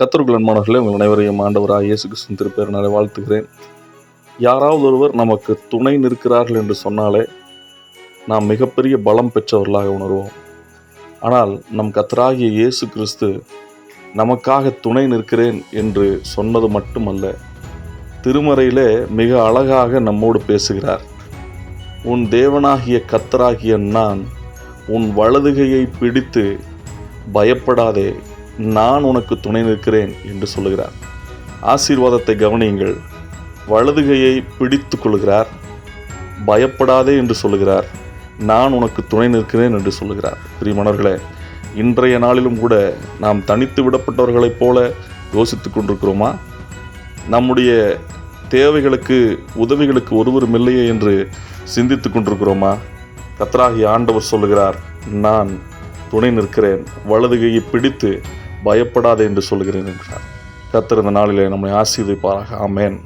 கத்தர்கள் அன்பானவர்களே உங்கள் அனைவரையும் ஆண்டவராக இயேசு கிருஷ்ணன் திருப்பேரனாலே வாழ்த்துகிறேன். யாராவது ஒருவர் நமக்கு துணை நிற்கிறார்கள் என்று சொன்னாலே நாம் மிகப்பெரிய பலம் பெற்றவர்களாக உணர்வோம். ஆனால் நம் கத்தராகிய இயேசு கிறிஸ்து நமக்காக துணை நிற்கிறேன் என்று சொன்னது மட்டுமல்ல திருமறையிலே மிக அழகாக நம்மோடு பேசுகிறார். உன் தேவனாகிய கத்தராகிய நான் உன் வலதுகையை பிடித்து பயப்படாதே நான் உனக்கு துணை நிற்கிறேன் என்று சொல்லுகிறார். ஆசீர்வாதத்தை கவனியுங்கள். வலதுகையை பிடித்து கொள்கிறார். பயப்படாதே என்று சொல்லுகிறார். நான் உனக்கு துணை நிற்கிறேன் என்று சொல்லுகிறார். பிரியமணர்களே இன்றைய நாளிலும் கூட நாம் தனித்து விடப்பட்டவர்களைப் போல யோசித்து கொண்டிருக்கிறோமா? நம்முடைய தேவைகளுக்கு உதவிகளுக்கு ஒருவரும் இல்லையே என்று சிந்தித்து கொண்டிருக்கிறோமா? கத்ராகி ஆண்டவர் சொல்லுகிறார் நான் துணை நிற்கிறேன். வலதுகையை பிடித்து பயப்படாதே என்று சொல்கிறேன் என்றார். கத்திருந்த நாளிலே நம்மை ஆசீர்வதிப்பாராக. அமேன்